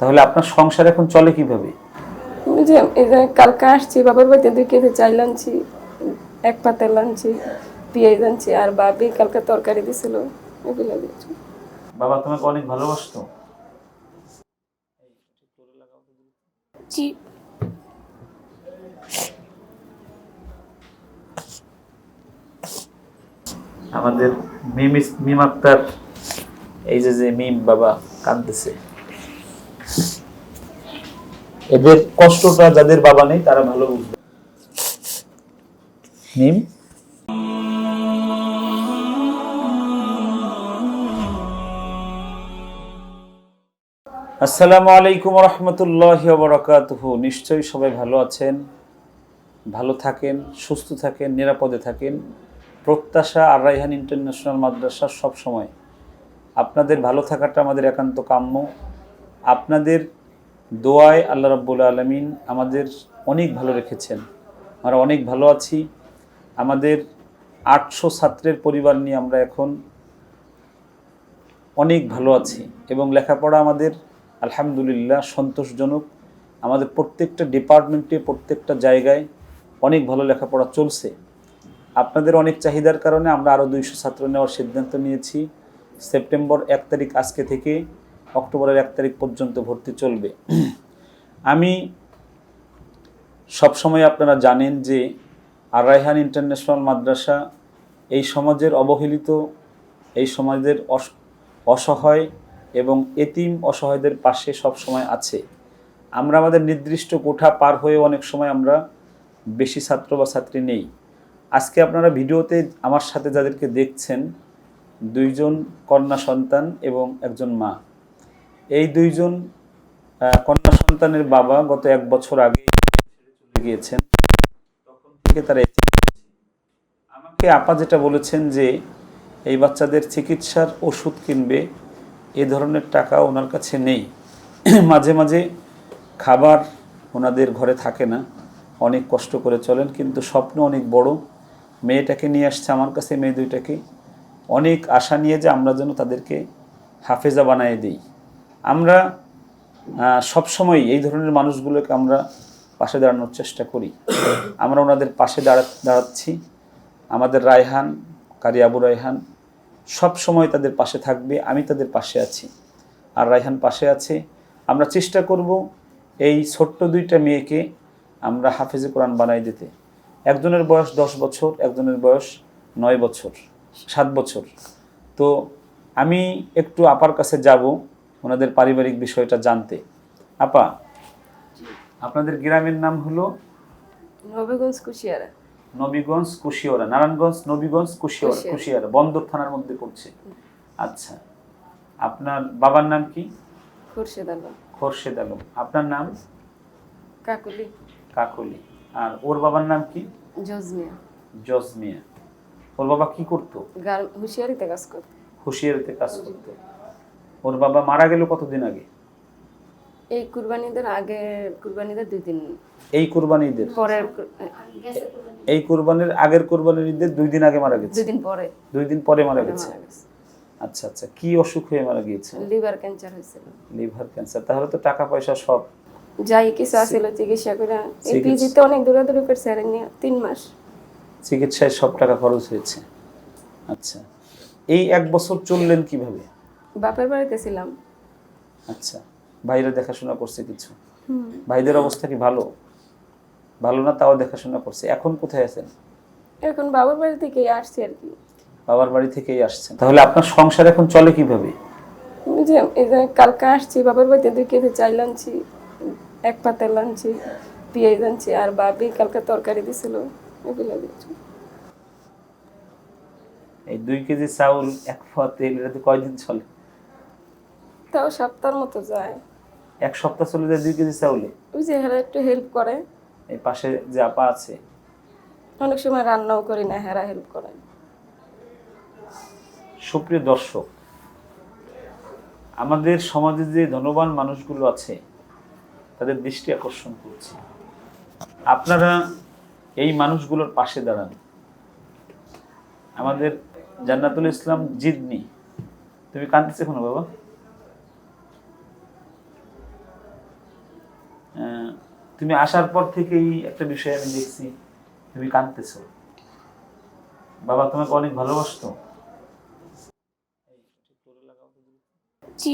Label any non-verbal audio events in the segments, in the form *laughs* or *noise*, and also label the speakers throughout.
Speaker 1: তাহলে আপনার সংসার এখন চলে কীভাবে?
Speaker 2: ওই যে এই যে কালকে আসছি বাবার বাড়িতে দুই কেজি চাল আনছি এক পাতেল আনছি পেঁয়াজ আনছি আর বাবি কালকে তরকারি দিছিল এগুলো দিচ্ছি
Speaker 1: বাবা তোমাকে অনেক ভালোবাসতো?
Speaker 2: জি।
Speaker 1: আমাদের মিম মিম আক্তার এই যে যে মিম বাবা কাঁদতেছে। এদের কষ্টটা যাদের বাবা নেই, তারা ভালো বুঝবে। মিম আসসালামু আলাইকুম রহমতুল্লাহ বরকাতুহ নিশ্চয়ই সবাই ভালো আছেন, ভালো থাকেন, সুস্থ থাকেন, নিরাপদে থাকেন। প্রত্যাশা আর রাইহান ইন্টারন্যাশনাল মাদ্রাসা সব সময় আপনাদের ভালো থাকাটা আমাদের একান্ত কাম্য। আপনাদের দোয়ায় আল্লাহ রাব্বুল আলমিন আমাদের অনেক ভালো রেখেছেন। আমরা অনেক ভালো আছি। আমাদের আটশো ছাত্রের পরিবার নিয়ে আমরা এখন অনেক ভালো আছি এবং লেখাপড়া আমাদের আলহামদুলিল্লাহ সন্তোষজনক। আমাদের প্রত্যেকটা ডিপার্টমেন্টে, প্রত্যেকটা জায়গায় অনেক ভালো লেখাপড়া চলছে। আপনাদের অনেক চাহিদার কারণে আমরা আরও দুইশো ছাত্র নেওয়ার সিদ্ধান্ত নিয়েছি। সেপ্টেম্বর এক তারিখ আজকে থেকে অক্টোবরের এক তারিখ পর্যন্ত ভর্তি চলবে। আমি সবসময় আপনারা জানেন যে আর রায়হান ইন্টারন্যাশনাল মাদ্রাসা এই সমাজের অবহেলিত, এই সমাজের অস- অসহায় এবং এতিম অসহায়দের পাশে সব সময় আছে। আমরা আমাদের নির্দিষ্ট কোঠা পার হয়ে অনেক সময় আমরা বেশি ছাত্র বা ছাত্রী নেই। আজকে আপনারা ভিডিওতে আমার সাথে যাদেরকে দেখছেন, দুইজন কন্যা সন্তান এবং একজন মা। এই দুইজন কন্যা সন্তানের বাবা গত এক বছর আগে চলে গিয়েছেন। তখন থেকে তারা আমাকে আপা যেটা বলেছেন যে, এই বাচ্চাদের চিকিৎসার ওষুধ কিনবে, এ ধরনের টাকা ওনার কাছে নেই। *clears throat* মাঝে মাঝে খাবার ওনাদের ঘরে থাকে না, অনেক কষ্ট করে চলেন, কিন্তু স্বপ্ন অনেক বড়। মেয়েটাকে নিয়ে আসছে আমার কাছে, মেয়ে দুইটাকে। অনেক আশা নিয়ে যে আমরা যেন তাদেরকে হাফেজা বানিয়ে দিই। আমরা সবসময় এই ধরনের মানুষগুলোকে আমরা পাশে দাঁড়ানোর চেষ্টা করি। আমরা ওনাদের পাশে দাঁড়া, দাঁড়াচ্ছি। আমাদের রায়হান কারি আবু রায়হান সব সময় তাদের পাশে থাকবে, আমি তাদের পাশে আছি। আর রায়হান পাশে আছে। আমরা চেষ্টা করব এই ছোট্ট দুইটা মেয়েকে আমরা হাফেজে কোরআন বানাই দিতে। একজনের বয়স দশ বছর, একজনের বয়স নয় বছর, সাত বছর। তো আমি একটু আপার কাছে যাব। ওনাদের পারিবারিক বিষয়টা জানতে। আপা আপনাদের গ্রামের নাম হলো?
Speaker 2: নবীগঞ্জ কুশিয়ারা।
Speaker 1: নবীগঞ্জ কুশিয়ারা নারায়ণগঞ্জ নবীগঞ্জ কুশিয়ারা
Speaker 2: কুশিয়ারা।
Speaker 1: বন্দর থানার মধ্যে পড়ছে। আচ্ছা আপনার বাবার নাম কি?
Speaker 2: খুরশেদ আলম।
Speaker 1: খোরশেদ আলম। আপনার নাম?
Speaker 2: কাকুলি।
Speaker 1: কাকলি। আর ওর বাবার নাম কি?
Speaker 2: জজমিয়া।
Speaker 1: জজমিয়া। ওর বাবা কি করতো?
Speaker 2: হুঁশিয়ারিতে কাজ করত।
Speaker 1: হুঁশিয়ারিতে কাজ করতো। ওর বাবা মারা গেল কতদিন আগে?
Speaker 2: এই কুরবানিদের আগে কুরবানিদের দুই দিন।
Speaker 1: এই কুরবানি ঈদের
Speaker 2: পরের কু-
Speaker 1: এই কুরবানির আগের কুরবানির ঈদের দুই দিন আগে মারা গেছে?
Speaker 2: দুই দিন পরে।
Speaker 1: দুই দিন পরে মারা গেছে? আচ্ছা আচ্ছা। কি অসুখ হয়ে মারা গিয়েছে?
Speaker 2: লিভার ক্যান্সার হয়েছিল।
Speaker 1: Liver cancer. তাহলে তো টাকা পয়সা সব।
Speaker 2: যাই কিছু আসছিল চিকিৎসা করে এই পিজিতে অনেক দৌড়াদৌড়ি করছে আর নিয়ে তিন মাস।
Speaker 1: চিকিৎসায় সব টাকা খরচ হয়েছে। আচ্ছা। এই এক বছর চললেন কীভাবে?
Speaker 2: বাপের বাড়িতে ছিলাম।
Speaker 1: আচ্ছা ভাইরা দেখাশোনা করছে কিছু?
Speaker 2: হুম।
Speaker 1: ভাইদের অবস্থা কি ভালো? ভালো না তাও দেখাশোনা করছে? এখন কোথায় আছেন?
Speaker 2: এখন বাবার বাড়ি থেকেই আসছি আর কি।
Speaker 1: বাবার বাড়ি থেকেই আসছেন। তাহলে আপনার সংসার এখন চলে কীভাবে?
Speaker 2: যে এই যে কালকে আসছি বাবার বাড়িতে দুই কেজি চাই আনছি এক পাতেল আনছি পেঁয়াজ আনছি আর বাবি কালকে তরকারি দিছিল এগুলো দিচ্ছি
Speaker 1: এই দুই কেজি চাউল এক পোয়া তেল এটাতে কয়দিন চলে?
Speaker 2: তাও সপ্তাহের মতো যায়।
Speaker 1: এক সপ্তাহ চলে যায় দুই কেজি চাউলে?
Speaker 2: ওই যে হেরা একটু হেল্প করে।
Speaker 1: এই পাশে যে আপা আছে?
Speaker 2: অনেক সময় রান্নাও করি না হেরা হেল্প করে।
Speaker 1: সুপ্রিয় দর্শক আমাদের সমাজে যে ধনবান মানুষগুলো আছে তাদের দৃষ্টি আকর্ষণ করছে। আপনারা এই মানুষগুলোর পাশে দাঁড়ান। আমাদের জান্নাতুল ইসলাম জিদনি তুমি কাঁদতেছে কোনো বাবা? তুমি আসার পর থেকেই একটা বিষয় আমি দেখছি তুমি কাঁদতেছো। বাবা তোমাকে অনেক ভালোবাসতো।
Speaker 3: জি।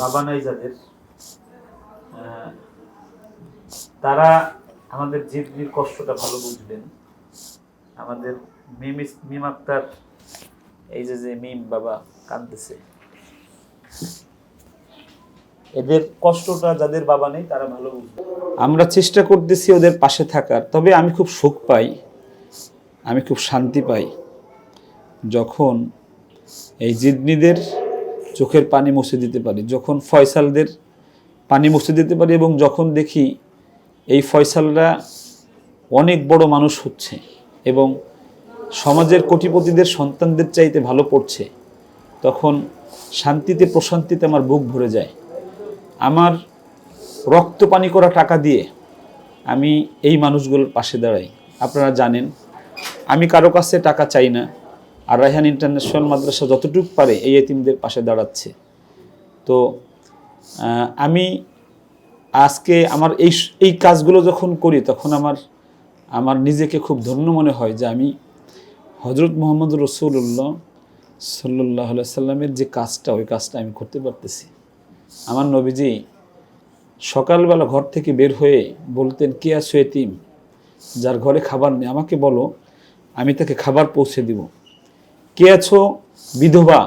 Speaker 1: বাবা নাই যাদের আহ, তারা আমাদের জীবনির কষ্টটা ভালো বুঝবেন। আমাদের মিম আক্তার, এই যে যে মিম বাবা কাঁদতেছে। এদের কষ্টটা যাদের বাবা নেই, তারা ভালো আমরা চেষ্টা করতেছি ওদের পাশে থাকার, তবে আমি খুব সুখ পাই, আমি খুব শান্তি পাই, যখন এই জিদনিদের চোখের পানি মুছে দিতে পারি, যখন ফয়সালদের পানি মুছে দিতে পারি, এবং যখন দেখি এই ফয়সালরা অনেক বড় মানুষ হচ্ছে। এবং সমাজের কোটিপতিদের সন্তানদের চাইতে ভালো পড়ছে, তখন শান্তিতে, প্রশান্তিতে আমার বুক ভরে যায়। আমার রক্ত পানি করা টাকা দিয়ে আমি এই মানুষগুলোর পাশে দাঁড়াই। আপনারা জানেন, আমি কারও কাছে টাকা চাই না, আর রায়হান ইন্টারন্যাশনাল মাদ্রাসা যতটুকু পারে এই এতিমদের পাশে দাঁড়াচ্ছে। তো আমি আজকে আমার এই এই কাজগুলো যখন করি, তখন আমার আমার নিজেকে খুব ধন্য মনে হয় যে আমি হজরত মোহাম্মদ রসুল্লাহ সাল্লাহ সাল্লামের যে কাজটা, ওই কাজটা আমি করতে পারতেছি। আমার নবীজি সকালবেলা ঘর থেকে বের হয়ে বলতেন, কে আছো এতিম? যার ঘরে খাবার নেই, আমাকে বলো, আমি তাকে খাবার পৌঁছে দিব। কে আছো বিধবা?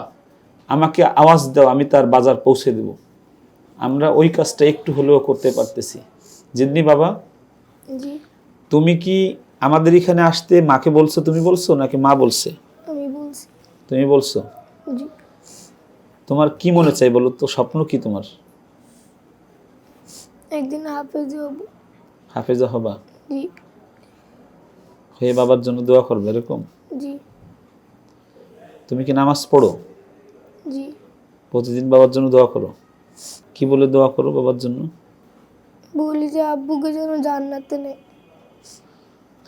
Speaker 1: আমাকে আওয়াজ দাও, আমি তার বাজার পৌঁছে দেব। আমরা ওই কাজটা একটু হলেও করতে পারতেছি। জিদনি বাবা? তুমি কি আমাদের এখানে আসতে মাকে বলছো তুমি বলছো নাকি মা বলছে?
Speaker 3: আমি বলছি।
Speaker 1: তুমি বলছো। তোমার কি মনে চাই বলো তো স্বপ্ন কি তোমার?
Speaker 3: একদিন হাফেজ হব।
Speaker 1: হাফেজা হবা?
Speaker 3: জি।
Speaker 1: হয়ে বাবার জন্য দোয়া করবে এরকম?
Speaker 3: জি।
Speaker 1: তুমি কি নামাজ পড়ো?
Speaker 3: জি।
Speaker 1: প্রতিদিন বাবার জন্য দোয়া করো? কি বলে দোয়া করো বাবার জন্য?
Speaker 3: বলি যে আব্বুকে যেন জান্নাতে নেই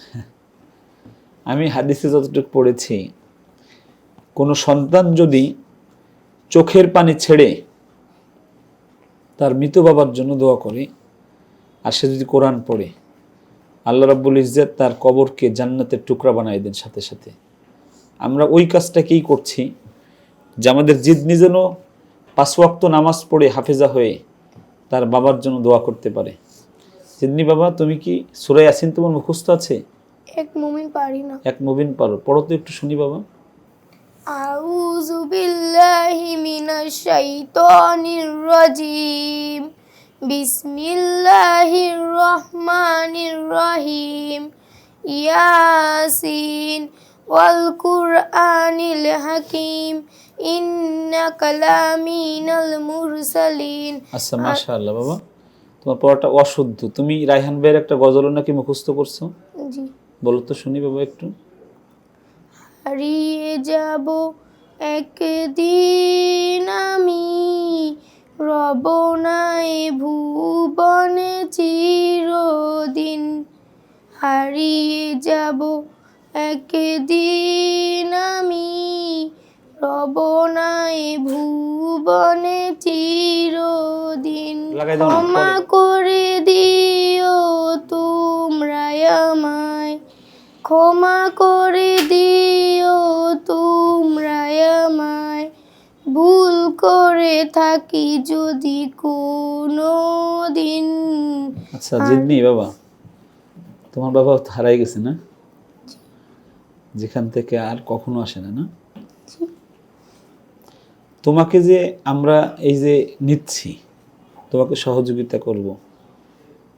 Speaker 3: *laughs*
Speaker 1: আমি হাদিসে যতটুকু পড়েছি, কোনো সন্তান যদি চোখের পানি ছেড়ে তার মৃত বাবার জন্য দোয়া করে, আর সে যদি কোরআন পড়ে, আল্লাহ রাব্বুল ইজ্জত তার কবরকে জান্নাতের টুকরা বানাই দেন সাথে সাথে। আমরা ওই কাজটাকেই করছি যে আমাদের জিদনি যেন পাঁচ ওয়াক্ত নামাজ পড়ে হাফেজা হয়ে তার বাবার জন্য দোয়া করতে পারে। জিদনি বাবা তুমি কি সুরাই আসিন তোমার মুখস্থ আছে?
Speaker 3: এক মুমিন পারি না।
Speaker 1: এক মুবিন পারো। পড়ো তো একটু শুনি বাবা।
Speaker 3: আউযু বিল্লাহি মিনাশ শাইতানির রাজিম। বিসমিল্লাহির রহমানির রহিম। ইয়াসিন ওয়াল কুরআনিল হাকিম। ইন্নাকা লামিনাল মুরসালিন।
Speaker 1: আচ্ছা মাশাআল্লাহ বাবা। তোমার পড়াটা অশুদ্ধ। তুমি রায়হান ভাইয়ের একটা গজল নাকি মুখস্থ করছ?
Speaker 3: জি।
Speaker 1: বলো তো শুনি বাবা একটু।
Speaker 3: হারিয়ে যাব একদিন আমি রব নাই ভুবনে চিরদিন। হারিয়ে যাব একদিন আমি রব নাই ভুবনে চিরদিন ক্ষমা করে দিও তোমরা আমায়। ক্ষমা করে দিও তোমরা আমায়। ভুল করে থাকি যদি কোনো দিন
Speaker 1: আচ্ছা জিদনি বাবা? তোমার বাবা হারাই গেছে না? যেখান থেকে আর কখনো আসে না না? তোমাকে যে আমরা এই যে নিচ্ছি তোমাকে সহযোগিতা করব।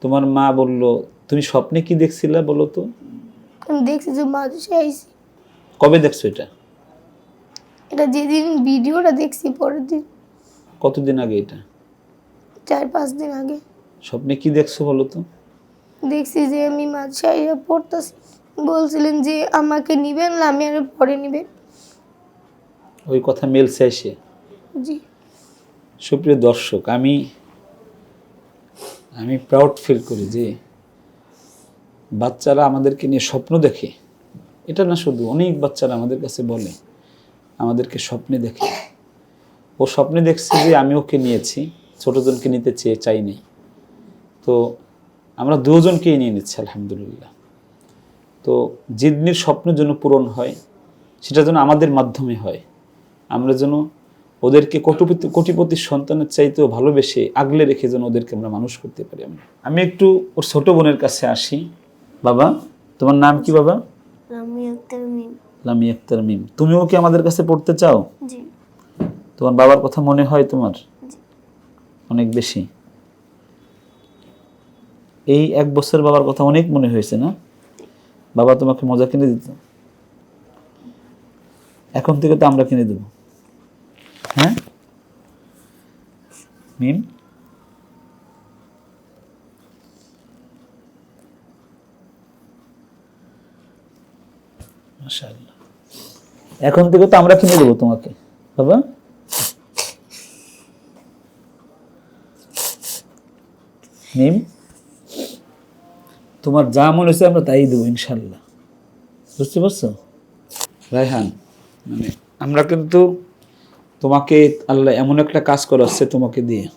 Speaker 1: তোমার মা বলল তুমি স্বপ্নে কি দেখছিলে বলো তো?
Speaker 3: আমি দেখছি যে মাঝে আইসি
Speaker 1: কবে দেখছ এটা?
Speaker 3: এটা যেদিন ভিডিওটা দেখছি পরের দিন।
Speaker 1: কতদিন আগে এটা?
Speaker 3: চার পাঁচ দিন আগে।
Speaker 1: স্বপ্নে কি দেখছ বলো তো?
Speaker 3: দেখছি যে আমি মাঝে আইয়া পড়তেছি। বলছিলেন যে আমাকে নিবেন না আমি আর পরে নিবেন।
Speaker 1: ওই কথা মেলছে এসে
Speaker 3: জি।
Speaker 1: সুপ্রিয় দর্শক, আমি আমি প্রাউড ফিল করি যে বাচ্চারা আমাদেরকে নিয়ে স্বপ্ন দেখে। এটা না শুধু, অনেক বাচ্চারা আমাদের কাছে বলে, আমাদেরকে স্বপ্নে দেখে। ও স্বপ্নে দেখছে যে আমি ওকে নিয়েছি ছোটজনকে নিতে চেয়ে চাই চাইনি তো আমরা দুজনকেই নিয়ে নিচ্ছি, আলহামদুলিল্লাহ। তো জিদনির স্বপ্ন যেন পূরণ হয়, সেটা যেন আমাদের মাধ্যমে হয়। আমরা যেন ওদেরকে কোটিপতি কোটিপতির সন্তানের চাইতেও ভালোবেসে আগলে রেখে যেন ওদেরকে আমরা মানুষ করতে পারি আমরা। আমি একটু ওর ছোট বোনের কাছে আসি। বাবা তোমার নাম কি বাবা? লামি আক্তার মিম। তুমিও কি আমাদের কাছে পড়তে চাও? তোমার বাবার কথা মনে হয় তোমার? অনেক বেশি। এই এক বছর বাবার কথা অনেক মনে হয়েছে না? বাবা তোমাকে মজা কিনে দিত। এখন থেকে তো আমরা কিনে দেব। হ্যাঁ? মিম। এখন থেকে তো আমরা কিনে দেবো তোমাকে, বাবা। মিম? তোমার যা মনে হচ্ছে আমরা তাই দেবো ইনশাল্লাহ বুঝতে পারছ? রায়হান মানে আমরা কিন্তু তোমাকে আল্লাহ এমন একটা কাজ করাচ্ছে তোমাকে দিয়ে,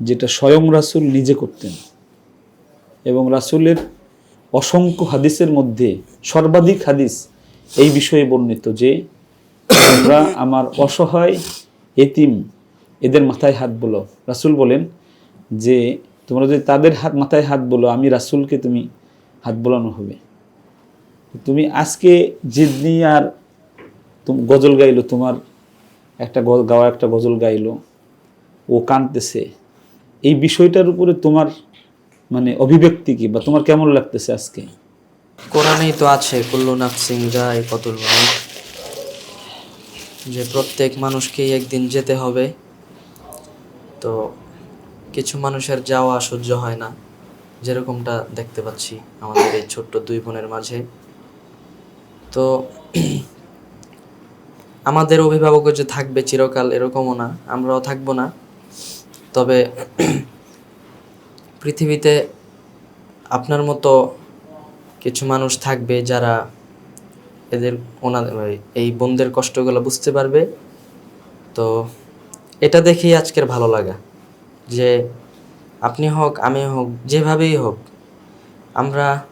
Speaker 1: যেটা স্বয়ং রাসূল নিজে করতেন। এবং রাসূলের অসংখ্য হাদিসের মধ্যে সর্বাধিক হাদিস এই বিষয়ে বর্ণিত যে, তোমরা আমার অসহায় এতিম, এদের মাথায় হাত বলো। রাসূল বলেন যে, তোমরা যদি তাদের হাত, মাথায় হাত বলো, আমি রাসূলকে তুমি হাত বোলানো হবে। তুমি আজকে জিদনি আর তুম- গজল গাইলো, তোমার একটা গাওয়া একটা গজল গাইলো, ও কাঁদতেছে। এই বিষয়টার উপরে তোমার মানে অভিব্যক্তি কি বা তোমার কেমন লাগতেছে আজকে?
Speaker 4: কোরআনেই তো আছে কুল্লু নাফসিং যায় কতুল যে প্রত্যেক মানুষকেই একদিন যেতে হবে, তো কিছু মানুষের যাওয়া সহ্য হয় না, যেরকমটা দেখতে পাচ্ছি আমাদের এই ছোট্ট দুই বোনের মাঝে। তো আমাদের অভিভাবক যে থাকবে চিরকাল এরকমও না, আমরাও থাকব না। তবে *clears throat* পৃথিবীতে আপনার মতো কিছু মানুষ থাকবে যারা এদের ওনাদের এই বোনদের কষ্টগুলো বুঝতে পারবে। তো এটা দেখেই আজকের ভালো লাগা যে আপনি হোক, আমি হোক, যেভাবেই হোক, আমরা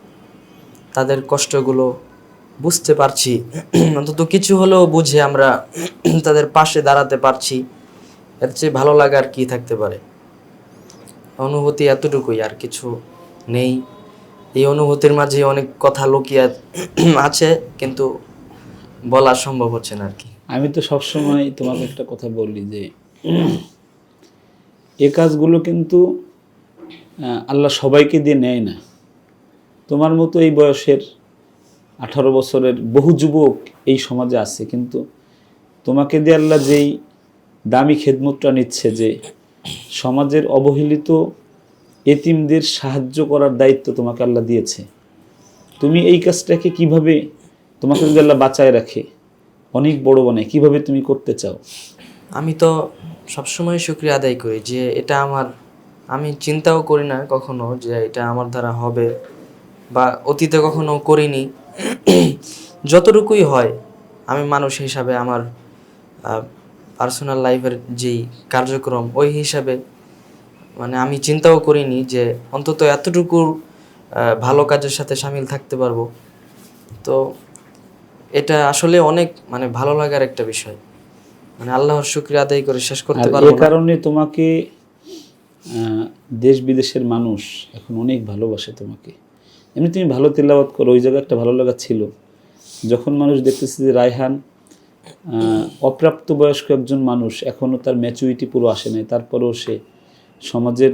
Speaker 4: তাদের কষ্টগুলো বুঝতে পারছি। অন্তত কিছু হলেও বুঝে আমরা তাদের পাশে দাঁড়াতে পারছি। এর চেয়ে ভালো লাগার কি থাকতে পারে? অনুভূতি এতটুকুই, আর কিছু নেই। এই অনুভূতির মাঝে অনেক কথা লুকিয়ে আছে, কিন্তু বলা সম্ভব হচ্ছে না আর কি।
Speaker 1: আমি তো সবসময় তোমাকে একটা কথা বলি যে, এ কাজগুলো কিন্তু আল্লাহ সবাইকে দিয়ে নেয় না। তোমার মতো এই বয়সের আঠারো বছরের বহু যুবক এই সমাজে আছে, কিন্তু তোমাকে দিয়ে আল্লাহ যেই দামি খেদমতটা নিচ্ছে যে সমাজের অবহেলিত এতিমদের সাহায্য করার দায়িত্ব তোমাকে আল্লাহ দিয়েছে। তুমি এই কাজটাকে কীভাবে তোমাকে যদি আল্লাহ বাঁচায় রাখে, অনেক বড় বানায়, কীভাবে তুমি করতে চাও?
Speaker 4: আমি তো সবসময় শুক্রিয়া আদায় করি যে এটা আমার, আমি চিন্তাও করি না কখনো যে এটা আমার দ্বারা হবে বা অতীতে কখনো করিনি। *coughs* যতটুকুই হয় আমি মানুষ হিসাবে আমার পার্সোনাল লাইফের যেই কার্যক্রম ওই হিসাবে মানে আমি চিন্তাও করিনি যে অন্তত এতটুকু ভালো কাজের সাথে সামিল থাকতে পারব। তো এটা আসলে অনেক মানে ভালো লাগার একটা বিষয়। মানে আল্লাহর শুক্রিয়া আদায় করে শেষ করতে পারব
Speaker 1: কারণে তোমাকে দেশ বিদেশের মানুষ এখন অনেক ভালোবাসে তোমাকে। এমনি তুমি ভালো তেলাওয়াত করো, ওই জায়গায় একটা ভালো লাগা ছিল। যখন মানুষ দেখতেছে যে রায়হান অপ্রাপ্ত বয়স্ক একজন মানুষ এখনও তার ম্যাচুরিটি পুরো আসে নাই, তারপরেও সে সমাজের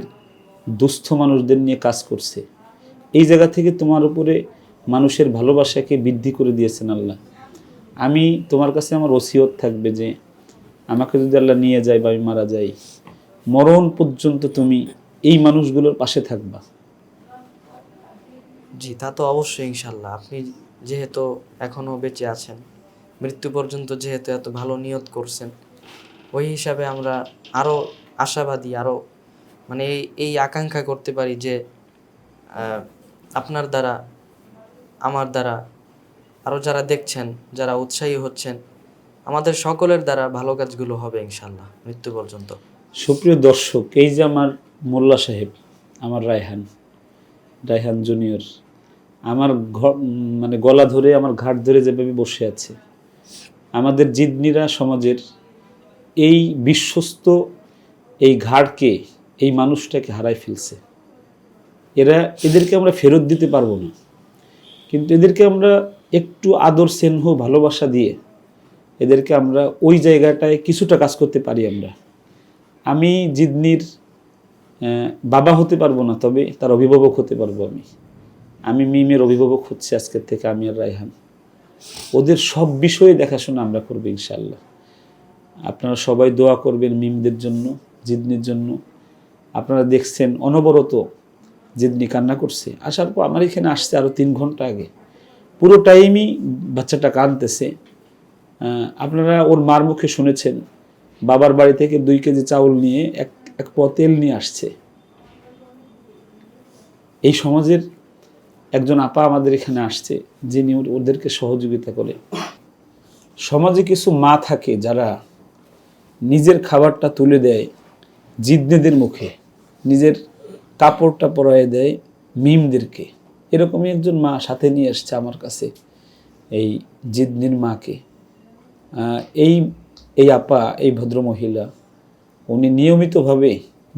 Speaker 1: দুস্থ মানুষদের নিয়ে কাজ করছে। এই জায়গা থেকে তোমার উপরে মানুষের ভালোবাসাকে বৃদ্ধি করে দিয়েছেন আল্লাহ। আমি তোমার কাছে আমার ওসিয়ত থাকবে যে, আমাকে যদি আল্লাহ নিয়ে যায় বা আমি মারা যাই, মরণ পর্যন্ত তুমি এই মানুষগুলোর পাশে থাকবা।
Speaker 4: জি, তা তো অবশ্যই ইনশাল্লাহ। আপনি যেহেতু এখনও বেঁচে আছেন, মৃত্যু পর্যন্ত যেহেতু এত ভালো নিয়ত করছেন, ওই হিসাবে আমরা আরও আশাবাদী আরও মানে এই এই আকাঙ্ক্ষা করতে পারি যে আপনার দ্বারা, আমার দ্বারা আরও যারা দেখছেন, যারা উৎসাহী হচ্ছেন, আমাদের সকলের দ্বারা ভালো কাজগুলো হবে ইনশাল্লাহ মৃত্যু পর্যন্ত।
Speaker 1: সুপ্রিয় দর্শক, এই যে আমার মোল্লা সাহেব, আমার রায়হান রায়হান জুনিয়র আমার মানে গলা ধরে, আমার ঘাট ধরে যেভাবে বসে আছে, আমাদের জিদনিরা সমাজের এই বিশ্বস্ত এই ঘাড়কে এই মানুষটাকে হারাই ফেলছে। এরা, এদেরকে আমরা ফেরত দিতে পারব না। কিন্তু এদেরকে আমরা একটু আদর, স্নেহ, ভালোবাসা দিয়ে এদেরকে আমরা ওই জায়গাটায় কিছুটা কাজ করতে পারি আমরা। আমি জিদনির বাবা হতে পারব না, তবে তার অভিভাবক হতে পারব আমি। আমি মিমের অভিভাবক হচ্ছে আজকের থেকে, আমি আর রায়হান। ওদের সব বিষয়ে দেখাশোনা আমরা করব ইনশাল্লাহ আপনারা সবাই দোয়া করবেন মিমদের জন্য, জিদনির জন্য। আপনারা দেখছেন অনবরত জিদনি কান্না করছে। আসার পর আমার এখানে আসছে আরও তিন ঘণ্টা আগে। পুরো টাইমই বাচ্চাটা কাঁদতেছে। আপনারা ওর মার মুখে শুনেছেন, বাবার বাড়ি থেকে দুই কেজি চাউল নিয়ে এক এক প তেল নিয়ে আসছে। এই সমাজের একজন আপা আমাদের এখানে আসছে, যিনি ওদেরকে সহযোগিতা করে। সমাজে কিছু মা থাকে যারা নিজের খাবারটা তুলে দেয় জিদ্নেদের মুখে, নিজের কাপড়টা পরায় দেয় মিমদেরকে। এরকমই একজন মা সাথে নিয়ে এসছে আমার কাছে, এই জিদ্নির মাকে। এই এই আপা, এই ভদ্রমহিলা, উনি নিয়মিতভাবে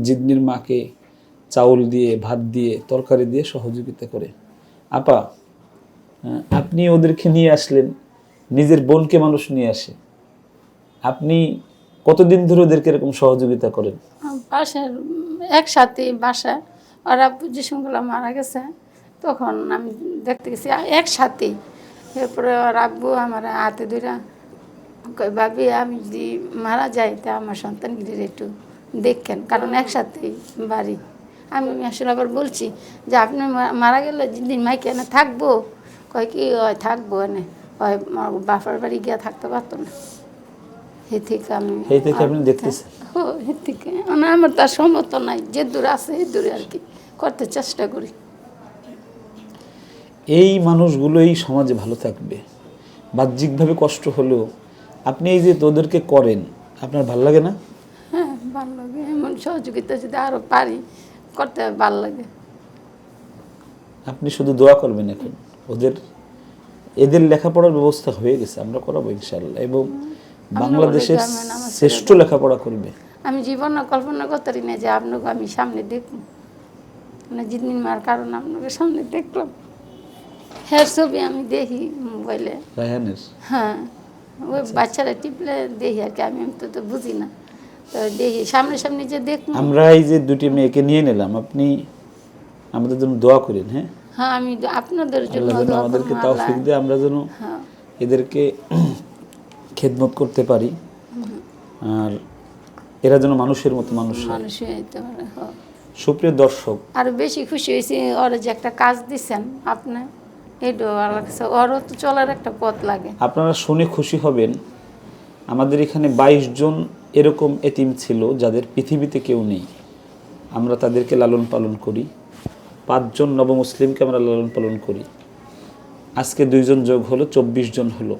Speaker 1: জিদনির মাকে চাউল দিয়ে, ভাত দিয়ে, তরকারি দিয়ে সহযোগিতা করে। আপা আপনি ওদেরকে নিয়ে আসলেন, নিজের বোনকে মানুষ নিয়ে আসে। আপনি কতদিন ধরে ওদেরকে এরকম সহযোগিতা করেন?
Speaker 5: পাশের একসাথে বাসা, ওরা যে মারা গেছে, তখন আমি দেখতে গেছি একসাথে এরপরে ওর আব্বু আমার হাতে ধরে ভাবি, আমি যদি মারা যাই, তা আমার সন্তানগিরির একটু দেখেন। কারণ একসাথেই বাড়ি। আমি আসলে আবার বলছি যে আপনি মারা গেলে যেদিন মাইকে এনে থাকব কয় কি ওই থাকব এনে। আমার বাপার বাড়ি গিয়ে থাকতে পারতো না। এ থেকে আমি
Speaker 1: এই থেকে আপনি দেখতেছেন?
Speaker 5: ও এর থেকে। মানে আমার তার সমর্থ নাই যে দূরে আছে এই দূরে আর কি। করতে চেষ্টা করি।
Speaker 1: এই মানুষগুলো এই সমাজে ভালো থাকবে। বাহ্যিকভাবে কষ্ট হলেও আপনি এই যে তোদেরকে করেন আপনার ভালো লাগে না?
Speaker 5: হ্যাঁ ভালো লাগে। এমন সহযোগিতা যদি আরও পারি করতে ভালো লাগে।
Speaker 1: আপনি শুধু দোয়া করবেন এখন। ওদের এদের লেখাপড়ার ব্যবস্থা হয়ে গেছে আমরা করাবো ইনশাল্লাহ এবং বাংলাদেশের শ্রেষ্ঠ লেখাপড়া করবে।
Speaker 5: আমি জীবনে কল্পনা করতে পারি না যে আপনাকে আমি সামনে দেখব। মানে জিদিন মার কারণ আপনাকে সামনে দেখলাম। হ্যাঁ ছবি আমি দেখি মোবাইলে।
Speaker 1: রায়হানের
Speaker 5: হ্যাঁ। ওই বাচ্চারা টিপলে দেখি আর কি আমি তো তো বুঝি না। দেখি সামনে সামনে যে দেখলাম
Speaker 1: আমরা এই যে দুটি মেয়েকে নিয়ে নিলাম আপনি আমাদের জন্য দোয়া করেন হ্যাঁ?
Speaker 5: হ্যাঁ আমি আপনাদের জন্য
Speaker 1: আল্লাহ আমাদেরকে তৌফিক
Speaker 5: আল্লাহ।
Speaker 1: দেয় আমরা যেন
Speaker 5: হ্যাঁ।
Speaker 1: এদেরকে খেদমত করতে পারি। আর এরা যেন মানুষের মতো মানুষ হয়। সুপ্রিয় দর্শক
Speaker 5: আর বেশি খুশি হয়েছি ওর যে একটা কাজ দিচ্ছেন আপনি এইটাও ভালো লাগছে ওরও তো চলার একটা পথ লাগে।
Speaker 1: আপনারা শুনে খুশি হবেন। আমাদের এখানে বাইশ জন এরকম এতিম ছিল যাদের পৃথিবীতে কেউ নেই। আমরা তাদেরকে লালন পালন করি। পাঁচজন নবমুসলিমকে আমরা লালন পালন করি। আজকে দুইজন যোগ হলো, চব্বিশ জন হলো।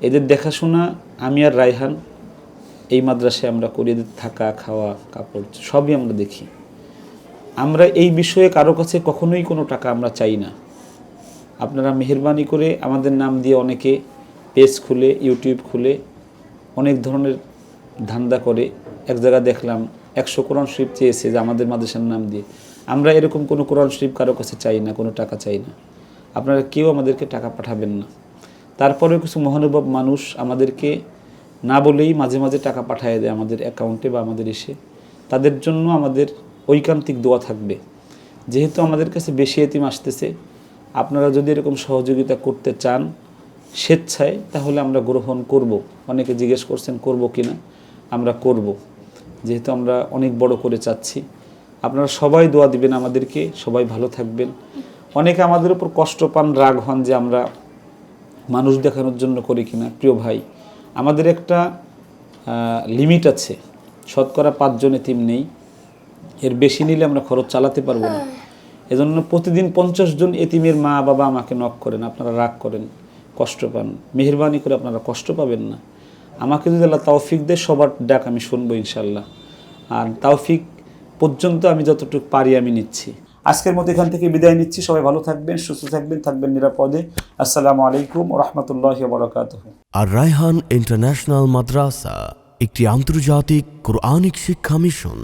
Speaker 1: এদের দেখাশোনা আমি আর রায়হান এই মাদ্রাসায় আমরা করি। এদের থাকা, খাওয়া, কাপড় সবই আমরা দেখি। আমরা এই বিষয়ে কারও কাছে কখনোই কোনো টাকা আমরা চাই না। আপনারা মেহরবানি করে আমাদের নাম দিয়ে অনেকে পেজ খুলে, ইউটিউব খুলে অনেক ধরনের ধান্দা করে এক জায়গায় দেখলাম একশো কোরআন শরীফ চেয়েছে যে আমাদের মাদ্রাসার নাম দিয়ে। আমরা এরকম কোনো কোরআন শরীফ কারও কাছে চাই না, কোনো টাকা চাই না। আপনারা কেউ আমাদেরকে টাকা পাঠাবেন না। তারপরেও কিছু মহানুভব মানুষ আমাদেরকে না বলেই মাঝে মাঝে টাকা পাঠিয়ে দেয় আমাদের অ্যাকাউন্টে বা আমাদের এসে। তাদের জন্য আমাদের ঐকান্তিক দোয়া থাকবে। যেহেতু আমাদের কাছে বেশি এতিম আসতেছে, আপনারা যদি এরকম সহযোগিতা করতে চান স্বেচ্ছায়, তাহলে আমরা গ্রহণ করব। অনেকে জিজ্ঞেস করছেন, করব কি না? আমরা করব। যেহেতু আমরা অনেক বড় করে চাচ্ছি। আপনারা সবাই দোয়া দিবেন আমাদেরকে, সবাই ভালো থাকবেন। অনেকে আমাদের উপর কষ্ট পান, রাগ হন যে আমরা মানুষ দেখানোর জন্য করি কিনা। প্রিয় ভাই, আমাদের একটা লিমিট আছে। শতকরা পাঁচজন এতিম নেই। এর বেশি নিলে আমরা খরচ চালাতে পারব না। এজন্য প্রতিদিন পঞ্চাশ জন এতিমের মা বাবা আমাকে নক করেন। আপনারা রাগ করেন, কষ্ট পান। মেহরবানি করে আপনারা কষ্ট পাবেন না। আমাকে যদি আল্লাহ তৌফিক দেয়, সবার ডাক আমি শুনব ইনশাল্লাহ আর তৌফিক পর্যন্ত আমি যতটুকু পারি আমি নিচ্ছি। আজকের মতো এখান থেকে বিদায় নিচ্ছি। সবাই ভালো থাকবেন, সুস্থ থাকবেন থাকবেন নিরাপদে। আসসালামু আলাইকুম রহমতুল্লাহ বরকাত
Speaker 6: আর রায়হান ইন্টারন্যাশনাল মাদ্রাসা, একটি আন্তর্জাতিক কোরআনিক শিক্ষা মিশন।